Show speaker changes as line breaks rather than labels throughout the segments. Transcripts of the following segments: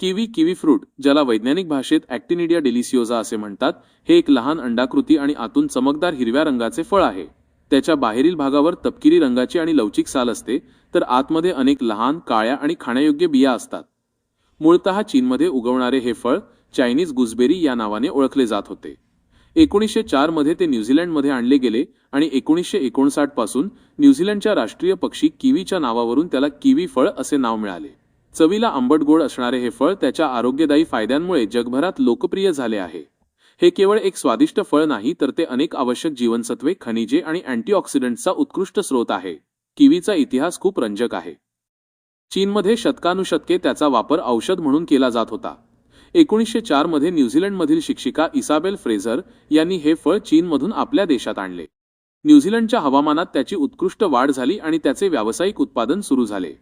Kiwi kiwi fruit ज्याला वैज्ञानिक भाषेत ॲक्टिनिडिया डेलिसिओजा असे म्हणतात हे एक लहान अंडाकृती आणि आतून चमकदार हिरव्या रंगाचे फळ आहे. त्याच्या बाहेरील भागावर तपकिरी रंगाची आणि लवचिक साल असते तर आतमध्ये अनेक लहान काळ्या आणि खाण्यायोग्य बिया असतात. मूळतः चीनमध्ये उगवणारे हे फळ चायनीज गुजबेरी या नावाने ओळखले जात होते. एकोणीसशे चारमध्ये ते न्यूझीलंडमध्ये आणले गेले आणि एकोणीसशे एकोणसाठपासून न्यूझीलंडच्या राष्ट्रीय पक्षी किवीच्या नावावरून त्याला किवी फळ असे नाव मिळाले. चवीला आंबट गोड असणारे हे फळ त्याच्या आरोग्यदायी फायद्यांमुळे जगभरात लोकप्रिय झाले आहे. हे केवळ एक स्वादिष्ट फळ नाही तर ते अनेक आवश्यक जीवनसत्वे खनिजे आणि अँटीऑक्सिडंट्सचा उत्कृष्ट स्रोत आहे. किवीचा इतिहास खूप रंजक आहे. चीनमध्ये शतकानुशतके त्याचा वापर औषध म्हणून केला जात होता. एकोणीसशे चारमध्ये न्यूझीलंडमधील शिक्षिका इसाबेल फ्रेझर यांनी हे फळ चीनमधून आपल्या देशात आणले. न्यूझीलंडच्या हवामानात त्याची उत्कृष्ट वाढ झाली आणि त्याचे व्यावसायिक उत्पादन सुरू झाले.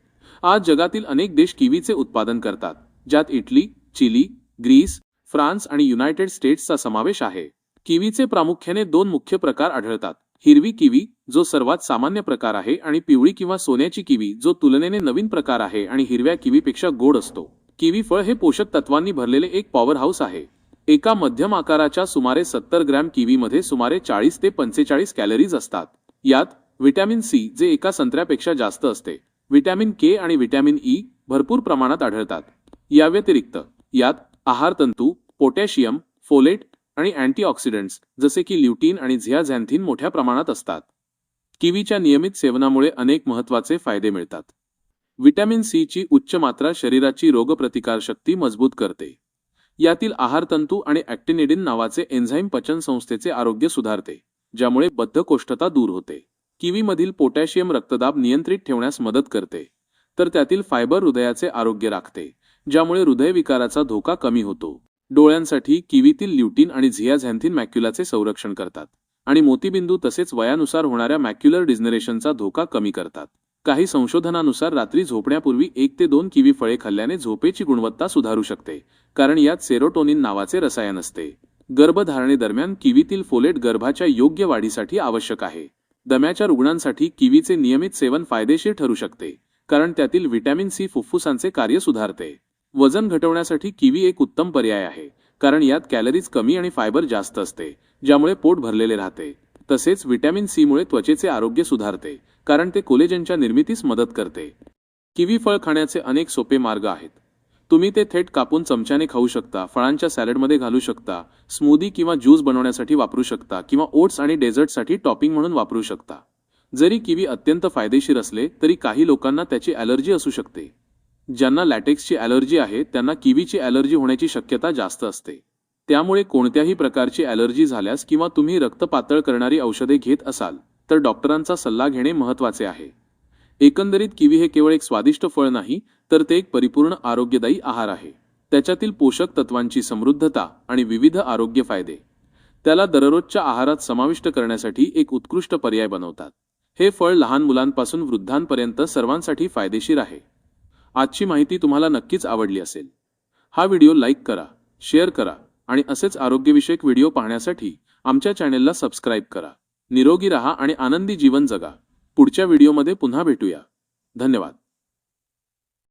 आज जगातील अनेक देश किवीचे उत्पादन करतात ज्यात इटली चिली ग्रीस फ्रान्स आणि युनायटेड स्टेट्सचा समावेश आहे. किवीचे प्रामुख्याने दोन मुख्य प्रकार आढळतात हिरवी किवी जो सर्वात सामान्य प्रकार आहे आणि पिवळी किंवा सोन्याची किवी जो तुलनेने नवीन प्रकार आहे आणि हिरव्या किवीपेक्षा गोड असतो. किवी फळ हे पोषक तत्वांनी भरलेले एक पॉवर हाऊस आहे. एका मध्यम आकाराच्या सुमारे सत्तर ग्रॅम किवीमध्ये सुमारे चाळीस ते पंचेचाळीस कॅलरीज असतात. यात व्हिटॅमिन सी जे एका संत्र्यापेक्षा जास्त असते. व्हिटॅमिन के आणि व्हिटॅमिन ई भरपूर प्रमाणात आढळतात. या व्यतिरिक्त यात आहारतंतू पोटॅशियम फोलेट आणि अँटीऑक्सिडंट्स जसे की ल्युटीन आणि झियाझॅन्थिन मोठ्या प्रमाणात असतात. किवीच्या नियमित सेवनामुळे अनेक महत्त्वाचे फायदे मिळतात. व्हिटॅमिन सी ची उच्च मात्रा शरीराची रोगप्रतिकारशक्ती मजबूत करते. यातील आहारतंतू आणि ॲक्टिनिडिन नावाचे एन्झाईम पचन संस्थेचे आरोग्य सुधारते ज्यामुळे बद्धकोष्ठता दूर होते. किवीमधील पोटॅशियम रक्तदाब नियंत्रित ठेवण्यास मदत करते तर त्यातील फायबर हृदयाचे आरोग्य राखते ज्यामुळे हृदयविकाराचा धोका कमी होतो. डोळ्यांसाठी किवीतील ल्युटीन आणि झियाझॅन्थिन मॅक्युलाचे संरक्षण करतात आणि मोतीबिंदू तसेच वयानुसार होणाऱ्या मॅक्युलर डिजनरेशनचा धोका कमी करतात. काही संशोधनानुसार रात्री झोपण्यापूर्वी एक ते दोन किवी फळे खाल्ल्याने झोपेची गुणवत्ता सुधारू शकते कारण यात सेरोटोनिन नावाचे रसायन असते. गर्भधारणेदरम्यान किवीतील फोलेट गर्भाच्या योग्य वाढीसाठी आवश्यक आहे. दम्याच्या रुग्णांसाठी किवीचे नियमित सेवन फायदेशीर ठरू शकते कारण त्यातील व्हिटॅमिन सी फुफ्फुसांचे कार्य सुधारते. वजन घटवण्यासाठी किवी एक उत्तम पर्याय आहे कारण यात कॅलरीज कमी आणि फायबर जास्त असते ज्यामुळे पोट भरलेले राहते. तसेच व्हिटॅमिन सी मुळे त्वचेचे आरोग्य सुधारते कारण ते कोलेजनच्या निर्मितीस मदत करते. किवी फळ खाण्याचे अनेक सोपे मार्ग आहेत तुम्ही ते थेट कापून चमच्याने खाऊ शकता फळांच्या सॅलडमध्ये घालू शकता स्मूदी किंवा ज्यूस बनवण्यासाठी वापरू शकता किंवा ओट्स आणि डेझर्टसाठी टॉपिंग म्हणून वापरू शकता. जरी किवी अत्यंत फायदेशीर असले तरी काही लोकांना त्याची ॲलर्जी असू शकते. ज्यांना लॅटेक्सची ॲलर्जी आहे त्यांना किवीची ॲलर्जी होण्याची शक्यता जास्त असते. त्यामुळे कोणत्याही प्रकारची ॲलर्जी झाल्यास किंवा तुम्ही रक्त पातळ करणारी औषधे घेत असाल तर डॉक्टरांचा सल्ला घेणे महत्त्वाचे आहे. एकंदरीत किवी हे केवळ एक स्वादिष्ट फळ नाही तर ते एक परिपूर्ण आरोग्यदायी आहार आहे. त्याच्यातील पोषक तत्वांची समृद्धता आणि विविध आरोग्य फायदे. त्याला दररोजच्या आहारात समाविष्ट करण्यासाठी एक उत्कृष्ट पर्याय बनवतात. हे फळ लहान मुलांपासून वृद्धांपर्यंत सर्वांसाठी फायदेशीर आहे. आजची माहिती तुम्हाला नक्कीच आवडली असेल. हा व्हिडिओ लाईक करा शेअर करा आणि असेच आरोग्यविषयक व्हिडिओ पाहण्यासाठी आमच्या चॅनेलला सबस्क्राईब करा. निरोगी रहा आणि आनंदी जीवन जगा. पुढच्या व्हिडिओमध्ये पुन्हा भेटूया. धन्यवाद.